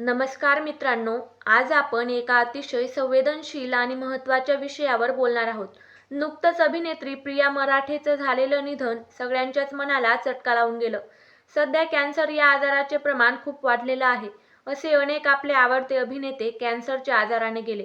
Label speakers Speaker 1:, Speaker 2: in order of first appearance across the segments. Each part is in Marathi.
Speaker 1: नमस्कार मित्रांनो आज आपण एका अतिशय संवेदनशील आणि महत्त्वाच्या विषयावर बोलणार आहोत. नुकतंच अभिनेत्री प्रिया मराठेचं झालेलं निधन सगळ्यांच्याच मनाला चटका लावून गेलं. सध्या कॅन्सर या आजाराचे प्रमाण खूप वाढलेलं आहे असे अनेक आपले आवडते अभिनेते कॅन्सरच्या आजाराने गेले.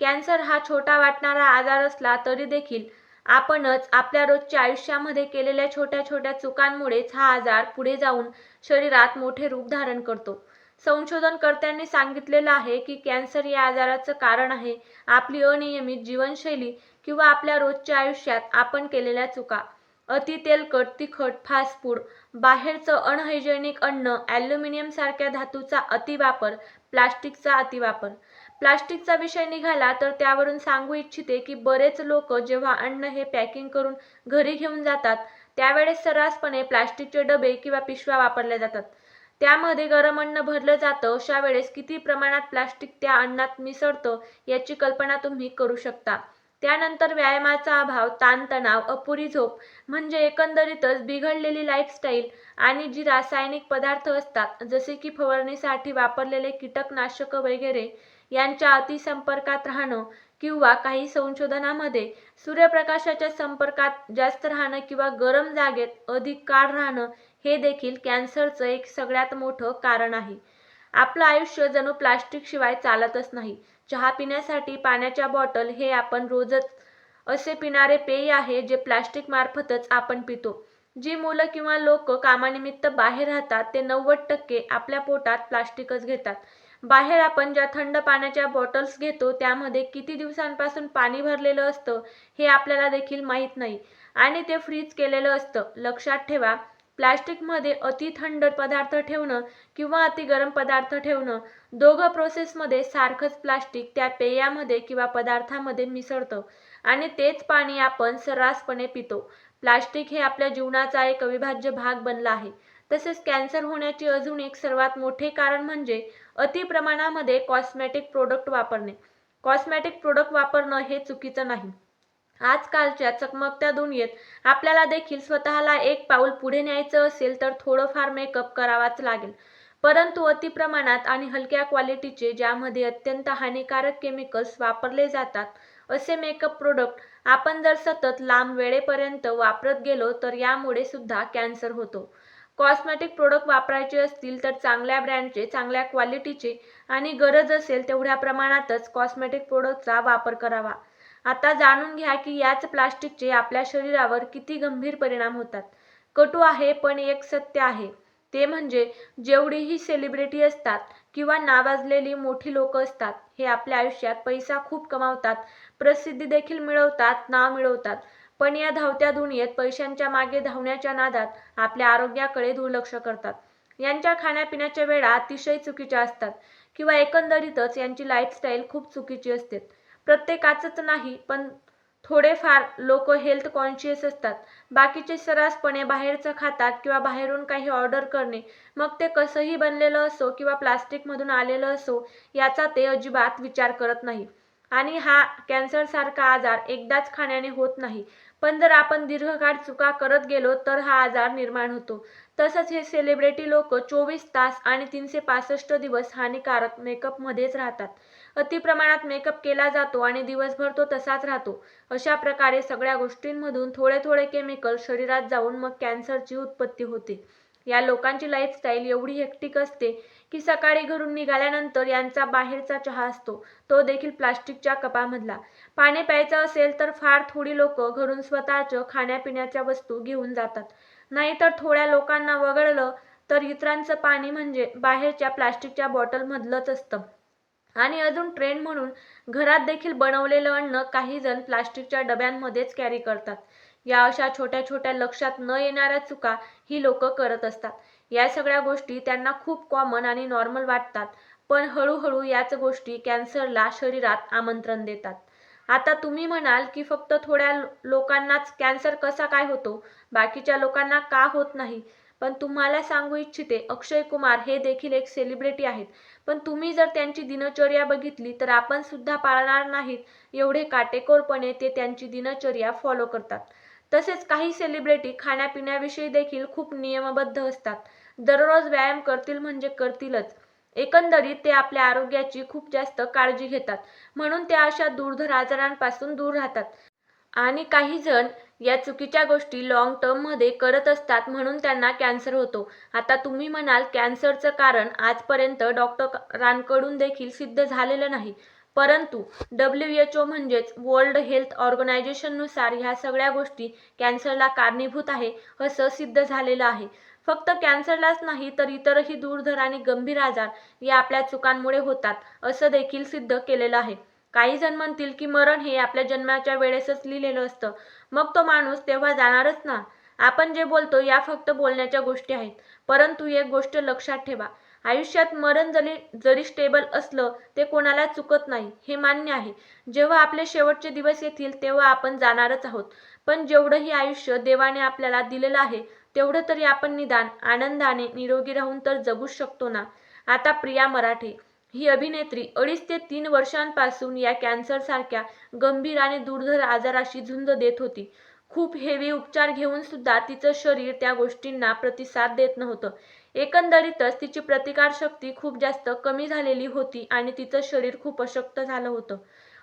Speaker 1: कॅन्सर हा छोटा वाटणारा आजार असला तरी देखील आपणच आपल्या रोजच्या आयुष्यामध्ये केलेल्या छोट्या छोट्या चुकांमुळेच हा आजार पुढे जाऊन शरीरात मोठे रूप धारण करतो. संशोधनकर्त्यांनी सांगितलेलं आहे की कॅन्सर या आजाराचं कारण आहे आपली अनियमित जीवनशैली किंवा आपल्या रोजच्या आयुष्यात आपण केलेल्या चुका. अति तेलकट तिखट फास्ट फूड बाहेरचं अनहायजेनिक अन्न ॲल्युमिनियम सारख्या धातूचा अतिवापर प्लास्टिकचा अतिवापर. प्लास्टिकचा विषय निघाला तर त्यावरून सांगू इच्छिते की बरेच लोक जेव्हा अन्न हे पॅकिंग करून घरी घेऊन जातात त्यावेळेस सर्रासपणे प्लास्टिकचे डबे किंवा पिशव्या वापरल्या जातात. त्यामध्ये गरम अन्न भरलं जातं अशा वेळेस किती प्रमाणात प्लास्टिक त्या अन्नात मिसळतं याची कल्पना तुम्ही करू शकता. त्यानंतर व्यायामाचा अभाव ताणतणाव अपुरी झोप म्हणजे एकंदरीतच बिघडलेली लाईफस्टाईल आणि जी रासायनिक पदार्थ असतात जसे की फवारणीसाठी वापरलेले कीटकनाशक वगैरे यांच्या अतिसंपर्कात राहणं किंवा काही संशोधनामध्ये सूर्यप्रकाशाच्या संपर्कात जास्त राहणं किंवा गरम जागेत अधिक काळ राहणं हे देखील कॅन्सरचं एक सगळ्यात मोठं कारण आहे. आपलं आयुष्य जणू प्लास्टिकशिवाय चालतच नाही. चहा पिण्यासाठी पाण्याच्या बॉटल हे आपण रोजच असे पिणारे पेय आहे जे प्लास्टिक मार्फतच आपण पितो. जी मुलं किंवा लोक कामानिमित्त बाहेर राहतात ते नव्वद टक्के आपल्या पोटात प्लास्टिकच घेतात. बाहेर आपण ज्या थंड पाण्याच्या बॉटल्स घेतो त्यामध्ये किती दिवसांपासून पाणी भरलेलं असतं हे आपल्याला देखील माहीत नाही. आणि ते फ्रीज केलेलं असतं. लक्षात ठेवा प्लास्टिकमध्ये अति थंड पदार्थ ठेवणं किंवा अति गरम पदार्थ ठेवणं दोघं प्रोसेसमध्ये सारखंच प्लास्टिक त्या पेयामध्ये किंवा पदार्थामध्ये मिसळतं आणि तेच पाणी आपण सर्रासपणे पितो. प्लास्टिक हे आपल्या जीवनाचा एक अविभाज्य भाग बनला आहे. तसेच कॅन्सर होण्याचे अजून एक सर्वात मोठे कारण म्हणजे अति प्रमाणामध्ये कॉस्मॅटिक प्रोडक्ट वापरणे. कॉस्मॅटिक प्रोडक्ट वापरणं हे चुकीचं नाही. आजकालच्या चकमकत्या दुनियेत आपल्याला देखील स्वतःला एक पाऊल पुढे न्यायचं असेल तर थोडंफार मेकअप करावाच लागेल. परंतु अति प्रमाणात आणि हलक्या क्वालिटीचे ज्यामध्ये अत्यंत हानिकारक केमिकल्स वापरले जातात असे मेकअप प्रोडक्ट आपण जर सतत लांब वेळेपर्यंत वापरत गेलो तर यामुळे सुद्धा कॅन्सर होतो. कॉस्मेटिक प्रोडक्ट वापरायचे असतील तर चांगल्या ब्रँडचे चांगल्या क्वालिटीचे आणि गरज असेल तेवढ्या प्रमाणातच कॉस्मेटिक प्रोडक्टचा वापर करावा. आता जाणून घ्या की याच प्लास्टिकचे आपल्या शरीरावर किती गंभीर परिणाम होतात. कटू आहे पण एक सत्य आहे. ते म्हणजे जेवढीही सेलिब्रिटी असतात किंवा नावाजलेली मोठी लोक असतात हे आपल्या आयुष्यात पैसा खूप कमावतात प्रसिद्धी देखील मिळवतात नाव मिळवतात. पण या धावत्या दुनियेत पैशांच्या मागे धावण्याच्या नादात आपल्या आरोग्याकडे दुर्लक्ष करतात. यांच्या खाण्यापिण्याच्या वेळा अतिशय चुकीच्या असतात किंवा एकंदरीतच यांची लाईफस्टाईल खूप चुकीची असते. प्रत्येकाचंच नाही पण थोडेफार लोक हेल्थ कॉन्शियस असतात. बाकीचे सर्रासपणे बाहेरचं खातात किंवा बाहेरून काही ऑर्डर करणे मग ते कसंही बनलेलं असो किंवा प्लास्टिकमधून आलेलं असो याचा ते अजिबात विचार करत नाही. आणि हा कॅन्सरसारखा आजार एकदाच खाण्याने होत नाही. पण जर आपण दीर्घकाळ चुका करत गेलो तर हा आजार निर्माण होतो. तसंच हे सेलिब्रिटी लोक चोवीस तास आणि तीनशे पासष्ट दिवस हानिकारक मेकअपमध्येच राहतात. अति प्रमाणात मेकअप केला जातो आणि दिवसभर तो तसाच राहतो. अशा प्रकारे सगळ्या गोष्टींमधून थोडे थोडे केमिकल शरीरात जाऊन मग कॅन्सरची उत्पत्ती होते. या लोकांची लाईफस्टाईल एवढी हेक्टिक असते की सकाळी घरून निघाल्यानंतर यांचा बाहेरचा चहा असतो. तो देखील प्लास्टिकच्या कपामधला. पाणी प्यायचं असेल तर फार थोडी लोक घरून स्वतःच खाण्यापिण्याच्या वस्तू घेऊन जातात. नाहीतर थोड्या लोकांना वगळलं तर इतरांचं पाणी म्हणजे बाहेरच्या प्लास्टिकच्या बॉटलमधलंच असतं. आणि अजून ट्रेंड म्हणून घरात देखील बनवलेलं अन्न काही जण प्लास्टिकच्या डब्यांमध्येच कॅरी करतात. या अशा छोट्या छोट्या लक्षात न येणाऱ्या चुका ही लोक करत असतात. या सगळ्या गोष्टी त्यांना खूप कॉमन आणि नॉर्मल वाटतात. पण हळूहळू याच गोष्टी कॅन्सरला शरीरात आमंत्रण देतात. आता तुम्ही म्हणाल की फक्त थोड्या लोकांनाच कॅन्सर कसा काय होतो? बाकीच्या लोकांना का होत नाही? पण तुम्हाला सांगू इच्छिते अक्षय कुमार हे देखील एक सेलिब्रिटी आहेत. पण तुम्ही जर त्यांची दिनचर्या बघितली तर आपण सुद्धा पाळणार नाहीत एवढे काटेकोरपणे ते त्यांची दिनचर्या फॉलो करतात. तसेच काही सेलिब्रिटी खाण्यापिण्याविषयी देखील खूप नियमबद्ध असतात. दररोज व्यायाम करतील म्हणजे करतीलच. एकंदरीत ते आपल्या आरोग्याची खूप जास्त काळजी घेतात. म्हणून ते अशा दुर्धर आजारांपासून दूर राहतात. आणि काही जण या चुकीच्या गोष्टी लॉंग टर्ममध्ये करत असतात म्हणून त्यांना कॅन्सर होतो. आता तुम्ही म्हणाल कॅन्सरचं कारण आजपर्यंत डॉक्टरांकडून देखील सिद्ध झालेलं नाही. परंतु डब्ल्यू एच ओ म्हणजेच वर्ल्ड हेल्थ ऑर्गनायझेशननुसार ह्या सगळ्या गोष्टी कॅन्सरला कारणीभूत आहे असं सिद्ध झालेलं आहे. फक्त कॅन्सरलाच नाही तर इतरही दूरधर आणि गंभीर आजार या आपल्या चुकांमुळे होतात असं देखील सिद्ध केलेलं आहे. काही जण म्हणतील की मरण हे आपल्या जन्माच्या वेळेसच लिहिलेलं असतं. मग तो माणूस तेव्हा जाणारच ना? आपण जे बोलतो या फक्त बोलण्याच्या गोष्टी आहेत. परंतु एक गोष्ट लक्षात ठेवा. आयुष्यात मरण जरी जरी स्टेबल असलं ते कोणाला चुकत नाही हे मान्य आहे. जेव्हा आपले शेवटचे दिवस येतील तेव्हा आपण जाणारच आहोत. पण जेवढंही आयुष्य देवाने आपल्याला दिलेलं आहे तेवढं तरी आपण निदान आनंदाने निरोगी राहून तर जगूच शकतो ना? आता प्रिया मराठे. ही अभिनेत्री अडीच ते तीन वर्षांपासून या कॅन्सरसारख्या गंभीर आणि दुर्धर आजाराशी झुंज देत होती. खूप हेवी उपचार घेऊन सुद्धा तिचं शरीर त्या गोष्टींना प्रतिसाद देत नव्हतं. एकंदरीतच तिची प्रतिकारशक्ती खूप जास्त कमी झालेली होती आणि तिचं शरीर खूप अशक्त झालं होतं.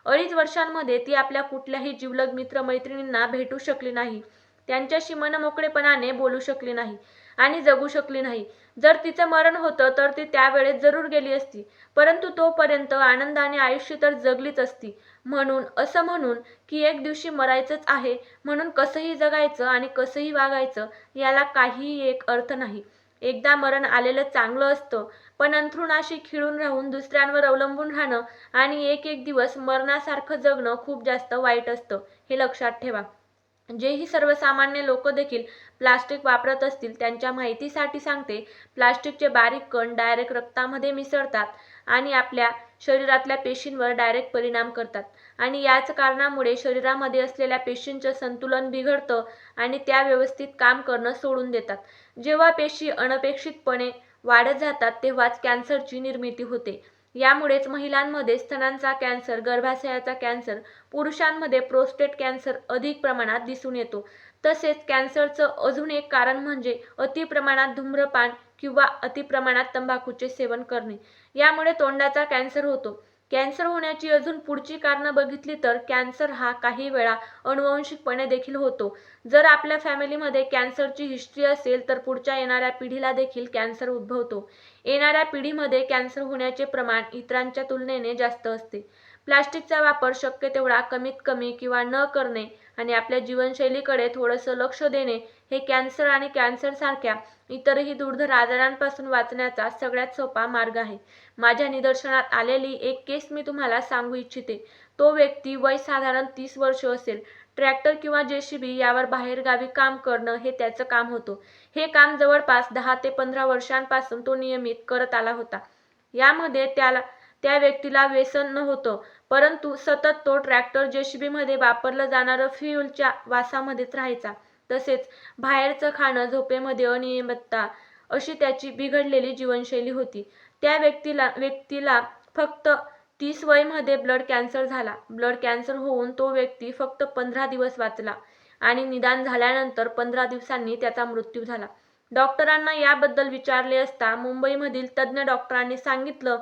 Speaker 1: अडीच वर्षांमध्ये ती आपल्या कुठल्याही जिवलग मित्र मैत्रिणींना भेटू शकली नाही. त्यांच्याशी मनमोकळेपणाने बोलू शकली नाही आणि जगू शकली नाही. जर तिचं मरण होतं तर ती त्यावेळेस जरूर गेली असती. परंतु तोपर्यंत आनंदाने आयुष्य तर जगलीच असती. म्हणून असं म्हणून की एक दिवशी मरायचंच आहे म्हणून कसंही जगायचं आणि कसंही वागायचं याला काहीही एक अर्थ नाही. एकदा मरण आलेलं चांगलं असतं पण अंथरुणाशी खिळून राहून दुसऱ्यांवर अवलंबून राहणं आणि एक एक दिवस मरणासारखं जगणं खूप जास्त वाईट असतं हे लक्षात ठेवा. जेही सर्वसामान्य लोक देखील प्लास्टिक वापरत असतील त्यांच्या माहितीसाठी सांगते प्लास्टिकचे बारीक कण डायरेक्ट रक्तामध्ये मिसळतात आणि आपल्या शरीरातल्या पेशींवर डायरेक्ट परिणाम करतात. आणि याच कारणामुळे शरीरामध्ये असलेल्या पेशींचं संतुलन बिघडतं आणि त्या व्यवस्थित काम करणं सोडून देतात. जेव्हा पेशी अनपेक्षितपणे वाढत जातात तेव्हाच कॅन्सरची निर्मिती होते. यामुळेच महिलांमध्ये स्तनांचा कॅन्सर गर्भाशयाचा कॅन्सर पुरुषांमध्ये प्रोस्टेट कॅन्सर अधिक प्रमाणात दिसून येतो. तसेच कॅन्सरचं अजून एक कारण म्हणजे अतिप्रमाणात धूम्रपान किंवा अतिप्रमाणात तंबाखूचे सेवन करणे. यामुळे तोंडाचा कॅन्सर होतो. कॅन्सर होण्याची अजून पुढची कारणं बघितली तर कॅन्सर हा काही वेळा अनुवंशिकपणे देखील होतो. जर आपल्या फॅमिलीमध्ये कॅन्सरची हिस्ट्री असेल तर पुढच्या येणाऱ्या पिढीला देखील कॅन्सर उद्भवतो. येणाऱ्या पिढीमध्ये कॅन्सर होण्याचे प्रमाण इतरांच्या तुलनेने जास्त असते. प्लास्टिकचा वापर शक्य तेवढा कमीत कमी किंवा न करणे आणि आपल्या जीवनशैलीकडे थोडंसं लक्ष देणे हे कॅन्सर आणि कॅन्सरसारख्या इतरही दुर्धर आजारांपासून वाचण्याचा सगळ्यात सोपा मार्ग आहे. माझ्या निदर्शनात आलेली एक केस मी तुम्हाला सांगू इच्छिते. तो व्यक्ती वय साधारण तीस वर्ष असेल. ट्रॅक्टर किंवा जेसीबी यावर बाहेरगावी काम करणं हे त्याचं काम होतं. हे काम जवळपास दहा ते पंधरा वर्षांपासून तो नियमित करत आला होता. यामध्ये त्याला त्या व्यक्तीला व्यसन नव्हतं परंतु सतत तो ट्रॅक्टर जेसीबीमध्ये वापरलं जाणारं फ्युलच्या वासामध्येच राहायचा. तसेच बाहेरचं खाणं झोपेमध्ये अनियमितता अशी त्याची बिघडलेली जीवनशैली होती. त्या व्यक्तीला व्यक्तीला फक्त तीस वयमध्ये ब्लड कॅन्सर झाला. ब्लड कॅन्सर होऊन तो व्यक्ती फक्त पंधरा दिवस वाचला आणि निदान झाल्यानंतर पंधरा दिवसांनी त्याचा मृत्यू झाला. डॉक्टरांना याबद्दल विचारले असता मुंबईमधील तज्ज्ञ डॉक्टरांनी सांगितलं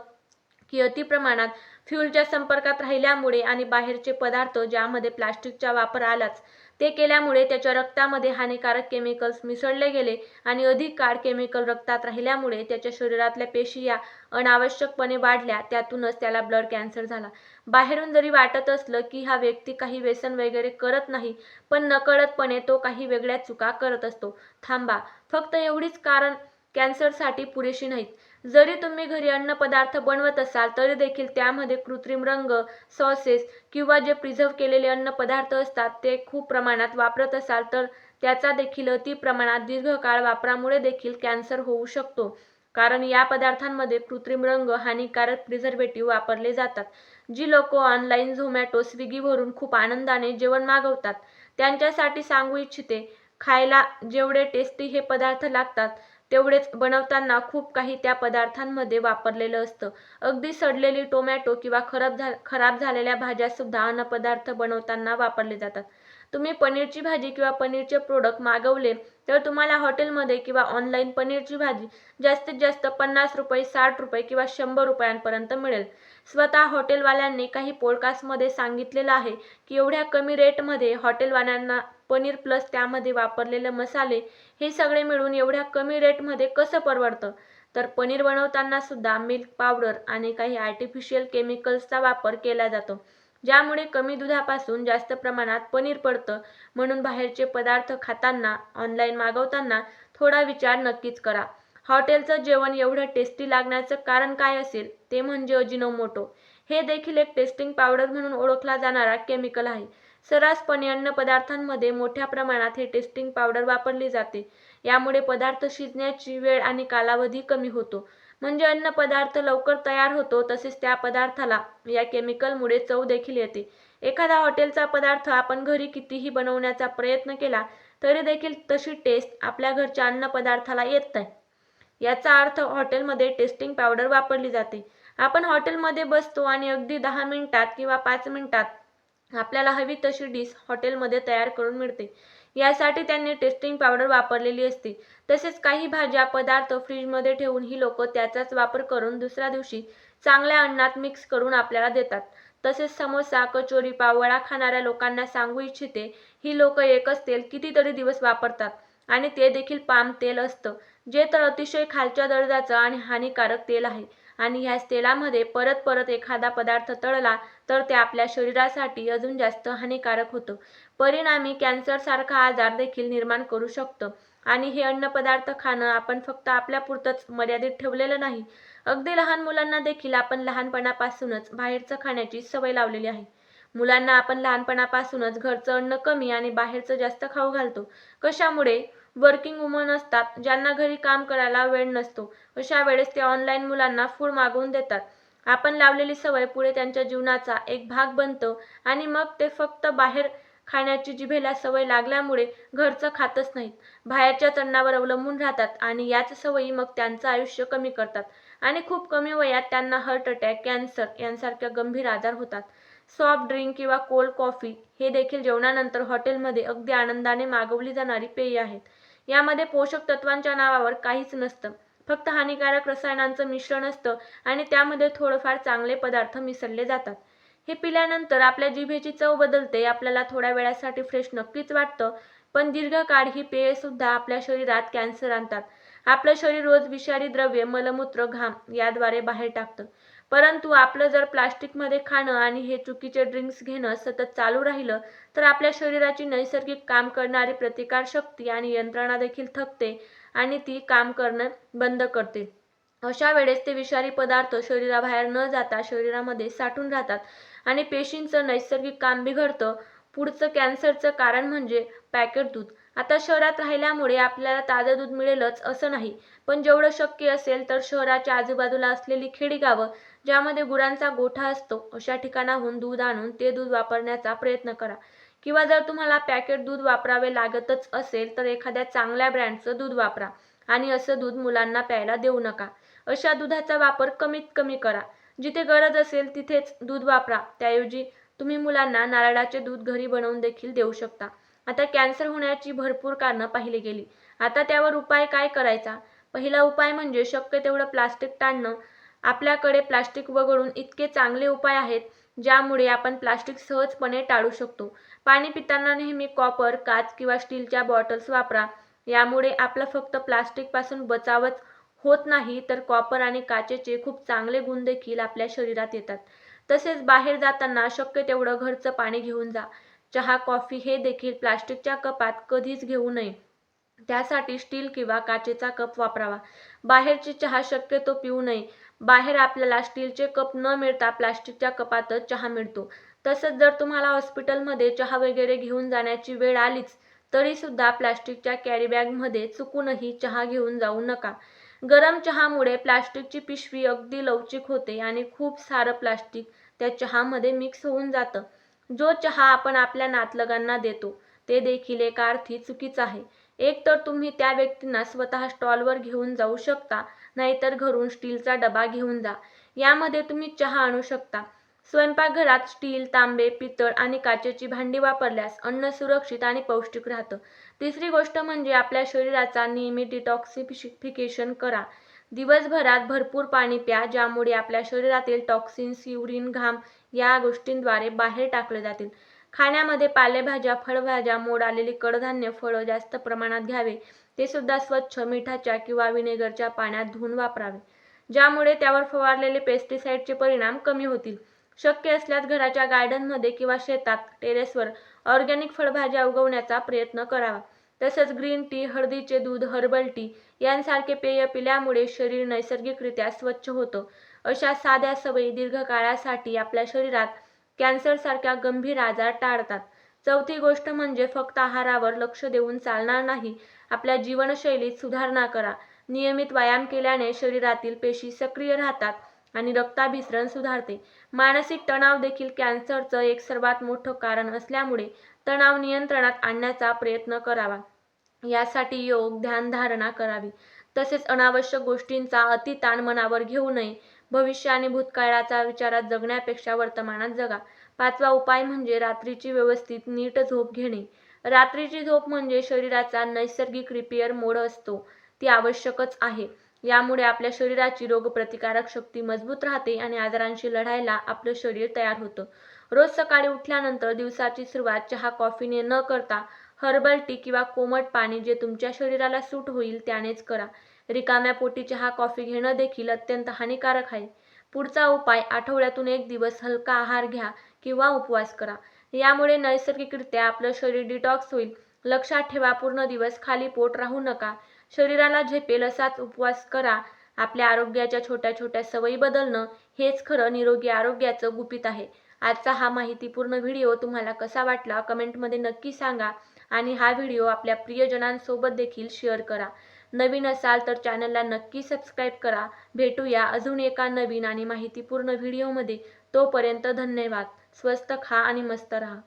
Speaker 1: की अतिप्रमाणात फ्यूलच्या संपर्कात राहिल्यामुळे आणि बाहेरचे पदार्थ ज्यामध्ये प्लास्टिकचा वापर आलाच ते केल्यामुळे त्याच्या रक्तामध्ये हानिकारक केमिकल्स मिसळले गेले आणि अधिक काळ केमिकल रक्तात राहिल्यामुळे त्याच्या शरीरातल्या पेशी या अनावश्यकपणे वाढल्या. त्यातूनच त्याला ब्लड कॅन्सर झाला. बाहेरून जरी वाटत असलं की हा व्यक्ती काही व्यसन वगैरे करत नाही पण नकळतपणे तो काही वेगळ्या चुका करत असतो. थांबा. फक्त एवढीच कारण कॅन्सरसाठी पुरेशी नाहीत. जरी तुम्ही घरी अन्नपदार्थ बनवत असाल तरी देखील त्यामध्ये कृत्रिम रंग सॉसेस किंवा जे प्रिझर्व केलेले अन्नपदार्थ असतात ते खूप प्रमाणात वापरत असाल तर त्याचा देखील अति प्रमाणात दीर्घकाळ वापरामुळे देखील कॅन्सर होऊ शकतो. कारण या पदार्थांमध्ये कृत्रिम रंग हानिकारक प्रिझर्वेटिव्ह वापरले जातात जी लोक ऑनलाईन झोमॅटो स्विगीवरून खूप आनंदाने जेवण मागवतात. त्यांच्यासाठी सांगू इच्छिते खायला जेवढे टेस्टी हे पदार्थ लागतात तेवढेच बनवताना खूप काही त्या पदार्थांमध्ये वापरलेलं असतं. अगदी सडलेली टोमॅटो किंवा खराब झा खराब झालेल्या भाज्या सुद्धा अन्नपदार्थ बनवताना वापरले जातात. तुम्ही पनीरची भाजी किंवा पनीरचे प्रोडक्ट मागवले तर तुम्हाला हॉटेलमध्ये किंवा ऑनलाईन पनीरची भाजी जास्तीत जास्त पन्नास रुपये साठ रुपये किंवा शंभर रुपयांपर्यंत मिळेल. स्वतः हॉटेलवाल्यांनी काही पॉडकास्टमध्ये सांगितलेलं आहे की एवढ्या कमी रेटमध्ये हॉटेलवाल्यांना पनीर प्लस त्यामध्ये वापरलेले मसाले हे सगळे मिळून एवढ्या कमी रेटमध्ये कसं परवडतं? तर पनीर बनवताना सुद्धा मिल्क पावडर आणि काही आर्टिफिशियल केमिकल्सचा वापर केला जातो. ज्यामुळे कमी दुधापासून जास्त प्रमाणात पनीर पडतं. म्हणून बाहेरचे पदार्थ खाताना ऑनलाईन मागवताना थोडा विचार नक्कीच करा. हॉटेलचं जेवण एवढं टेस्टी लागण्याचं कारण काय असेल? ते म्हणजे अजिनोमोटो. हे देखील एक टेस्टिंग पावडर म्हणून ओळखला जाणारा केमिकल आहे. सर्रासपणे अन्नपदार्थांमध्ये मोठ्या प्रमाणात हे टेस्टिंग पावडर वापरली जाते. यामुळे पदार्थ शिजण्याची वेळ आणि कालावधी कमी होतो. म्हणजे अन्न पदार्थ लवकर तयार होतो तसेच त्या पदार्थाला या केमिकलमुळे चव देखील येते. एखादा हॉटेलचा पदार्थ आपण घरी कितीही बनवण्याचा प्रयत्न केला तरी देखील तशी टेस्ट आपल्या घरच्या अन्न पदार्थाला येत नाही. याचा अर्थ हॉटेलमध्ये टेस्टिंग पावडर वापरली जाते. आपण हॉटेलमध्ये बसतो आणि अगदी दहा मिनिटात किंवा पाच मिनिटात आपल्याला हवी तशी डिश हॉटेलमध्ये तयार करून मिळते. यासाठी त्यांनी टेस्टिंग पावडर वापरलेली असते. तसेच काही भाज्या पदार्थ फ्रीजमध्ये ठेवून ही लोक त्याचाच वापर करून दुसऱ्या दिवशी चांगल्या अन्नात मिक्स करून आपल्याला देतात. तसेच समोसा कचोरी पावळा खाणाऱ्या लोकांना सांगू इच्छिते ही लोक एकच तेल कितीतरी दिवस वापरतात. आणि ते देखील पाम तेल असतं जे तर अतिशय खालच्या दर्जाचं आणि हानिकारक तेल आहे. आणि ह्या तेलामध्ये परत परत एखादा पदार्थ तळला तर ते आपल्या शरीरासाठी अजून जास्त हानिकारक होतं. परिणामी कॅन्सरसारखा आजार देखील निर्माण करू शकतं. आणि हे अन्नपदार्थ खाणं आपण फक्त आपल्यापुरतंच मर्यादित ठेवलेलं नाही. अगदी लहान मुलांना देखील आपण लहानपणापासूनच बाहेरचं खाण्याची सवय लावलेली आहे. मुलांना आपण लहानपणापासूनच घरचं अन्न कमी आणि बाहेरचं जास्त खाऊ घालतो. कशामुळे? वर्किंग वुमन असतात ज्यांना घरी काम करायला वेळ नसतो. अशा वेळेस ते ऑनलाईन मुलांना फूड मागवून देतात. आपण लावलेली सवय पुढे त्यांच्या जीवनाचा एक भाग बनतो आणि मग ते फक्त बाहेर खाण्याची जिभेला सवय लागल्यामुळे घरचं खातच नाहीत. बाहेरच्या अन्नावर अवलंबून राहतात आणि याच सवयी मग त्यांचं आयुष्य कमी करतात. आणि खूप कमी वयात त्यांना हार्ट अटॅक कॅन्सर यांसारख्या गंभीर आजार होतात. सॉफ्ट ड्रिंक किंवा कोल्ड कॉफी हे देखील जेवणानंतर हॉटेलमध्ये अगदी आनंदाने मागवली जाणारी पेय आहेत. यामध्ये पोषक तत्वांच्या नावावर काहीच नसतं. फक्त हानिकारक रसायनांचं मिश्रण असतं आणि त्यामध्ये थोडंफार चांगले पदार्थ मिसळले जातात. हे पिल्यानंतर आपल्या जिभेची चव बदलते आपल्याला थोड्या वेळासाठी फ्रेश नक्कीच वाटतं पण दीर्घकाळ ही पेये सुद्धा आपल्या शरीरात कॅन्सर आणतात. आपलं शरीर रोज विषारी द्रव्ये मलमूत्र घाम याद्वारे बाहेर टाकतं. परंतु आपलं जर प्लास्टिकमध्ये खाणं आणि हे चुकीचे ड्रिंक्स घेणं सतत चालू राहिलं तर आपल्या शरीराची नैसर्गिक काम करणारी प्रतिकारशक्ती आणि यंत्रणा देखील थकते आणि ती काम करणं बंद करते. अशा वेळेस ते विषारी पदार्थ शरीराबाहेर न जाता शरीरामध्ये साठून राहतात आणि पेशींचं नैसर्गिक काम बिघडतं. पुढचं कॅन्सरचं कारण म्हणजे पॅकेट दूध. आता शहरात राहिल्यामुळे आपल्याला ताजं दूध मिळेलच असं नाही. पण जेवढं शक्य असेल तर शहराच्या आजूबाजूला असलेली खेडीगावं ज्यामध्ये गुरांचा गोठा असतो अशा ठिकाणाहून दूध आणून ते दूध वापरण्याचा प्रयत्न करा. किंवा जर तुम्हाला पॅकेट दूध वापरावे लागतच असेल तर एखाद्या चांगल्या ब्रँडचं दूध वापरा आणि असं दूध मुलांना प्यायला देऊ नका. अशा दुधाचा वापर कमीत कमी करा. जिथे गरज असेल तिथेच दूध वापरा. त्याऐवजी तुम्ही मुलांना नारळाचे दूध घरी बनवून देखील देऊ शकता. आता कॅन्सर होण्याची भरपूर कारणं पाहिली गेली. आता त्यावर उपाय काय करायचा? पहिला उपाय म्हणजे शक्य तेवढं प्लास्टिक टाळणं आपल्याकडे प्लास्टिक वगळून इतके चांगले उपाय आहेत ज्यामुळे आपण प्लास्टिक सहजपणे टाळू शकतो. पाणी पिताना नेहमी कॉपर काच किंवा स्टीलच्या बॉटल्स वापरा. यामुळे आपलं फक्त प्लास्टिकपासून बचावच होत नाही तर कॉपर आणि काचेचे खूप चांगले गुण देखील आपल्या शरीरात येतात. तसेच बाहेर जाताना शक्य तेवढं घरचं पाणी घेऊन जा. चहा कॉफी हे देखील प्लास्टिकच्या कपात कधीच घेऊ नये. त्यासाठी स्टील किंवा काचेचा कप वापरावा. बाहेरची चहा शक्यतो पिऊ नये. बाहेर आपल्याला स्टीलचे कप न मिळता प्लास्टिकच्या कपातच चहा मिळतो. तसंच जर तुम्हाला हॉस्पिटलमध्ये चहा वगैरे घेऊन जाण्याची वेळ आलीच तरी सुद्धा प्लास्टिकच्या कॅरीबॅगमध्ये चुकूनही चहा घेऊन जाऊ नका. गरम चहामुळे प्लास्टिकची पिशवी अगदी लवचिक होते आणि खूप सारं प्लास्टिक त्या चहामध्ये मिक्स होऊन जातं. जो चहा आपण आपल्या नातलगांना देतो ते देखील एका अर्थी चुकीचं आहे. एक तर तुम्ही त्या व्यक्तींना स्वतः स्टॉलवर घेऊन जाऊ शकता नाहीतर घरून स्टीलचा डबा घेऊन जा. यामध्ये तुम्ही चहा आणू शकता. स्वयंपाकघरात स्टील तांबे पितळ आणि काचेची भांडी वापरल्यास अन्न सुरक्षित आणि पौष्टिक राहतं. तिसरी गोष्ट म्हणजे आपल्या शरीराचा नियमित डिटॉक्सिफिकेशन करा. दिवसभरात भरपूर पाणी प्या ज्यामुळे आपल्या शरीरातील टॉक्सिन्स युरिन घाम या गोष्टींद्वारे बाहेर टाकले जातील. खाण्यामध्ये पालेभाज्या फळभाज्या मोड आलेली कडधान्य फळं जास्त प्रमाणात घ्यावे. ते सुद्धा स्वच्छ मिठाच्या किंवा विनेगरच्या पाण्यात धुवून वापरावे. ज्यामुळे त्यावर फवारलेले पेस्टिसाईडचे परिणाम कमी होतील. शक्य असल्यास घराच्या गार्डनमध्ये किंवा शेतात टेरेसवर ऑर्गॅनिक फळभाज्या उगवण्याचा प्रयत्न करावा. तसंच ग्रीन टी हळदीचे दूध हर्बल टी यांसारखे पेय पिल्यामुळे शरीर नैसर्गिकरित्या स्वच्छ होतं. अशा साध्या सवयी दीर्घकाळासाठी आपल्या शरीरात कॅन्सरसारख्या गंभीर आजार टाळतात. चौथी गोष्ट म्हणजे फक्त आहारावर लक्ष देऊन चालणार नाही. आपल्या जीवनशैलीत सुधारणा करा. नियमित व्यायाम केल्याने शरीरातील पेशी सक्रिय राहतात आणि रक्ताभिसरण सुधारते. मानसिक तणाव देखील कॅन्सरचं एक सर्वात मोठं कारण असल्यामुळे तणाव नियंत्रणात आणण्याचा प्रयत्न करावा. यासाठी योग ध्यानधारणा करावी. तसेच अनावश्यक गोष्टींचा अति ताण मनावर घेऊ नये. भविष्य आणि भूतकाळाचा विचारात जगण्यापेक्षा वर्तमानात जगा. पाचवा उपाय म्हणजे रात्रीची व्यवस्थित नीट झोप घेणे. रात्रीची झोप म्हणजे शरीराचा नैसर्गिक रिपेअर मोड असतो. ती आवश्यकच आहे. यामुळे आपल्या शरीराची रोगप्रतिकारक शक्ती मजबूत राहते आणि आजारांशी लढायला आपलं शरीर तयार होतं. रोज सकाळी उठल्यानंतर दिवसाची सुरुवात चहा कॉफीने न करता हर्बल टी किंवा कोमट पाणी जे तुमच्या शरीराला सूट होईल त्यानेच करा. रिकाम्या पोटी चहा कॉफी घेणं देखील अत्यंत हानिकारक आहे. पुढचा उपाय आठवड्यातून एक दिवस हलका आहार घ्या किंवा उपवास करा. यामुळे नैसर्गिकरित्या आपलं शरीर डिटॉक्स होईल. लक्षात ठेवा पूर्ण दिवस खाली पोट राहू नका. शरीराला झेपेल असाच उपवास करा. आपल्या आरोग्याच्या छोट्या छोट्या सवयी बदलणं हेच खरं निरोगी आरोग्याचं गुपित आहे. आजचा हा माहितीपूर्ण व्हिडिओ तुम्हाला कसा वाटला कमेंटमध्ये नक्की सांगा. आणि हा व्हिडिओ आपल्या प्रियजनांसोबत देखील शेअर करा. नवीन असाल तर चॅनलला नक्की सबस्क्राईब करा. भेटूया अजून एका नवीन आणि माहितीपूर्ण व्हिडिओमध्ये. तोपर्यंत धन्यवाद. स्वस्त खा आणि मस्त राहा.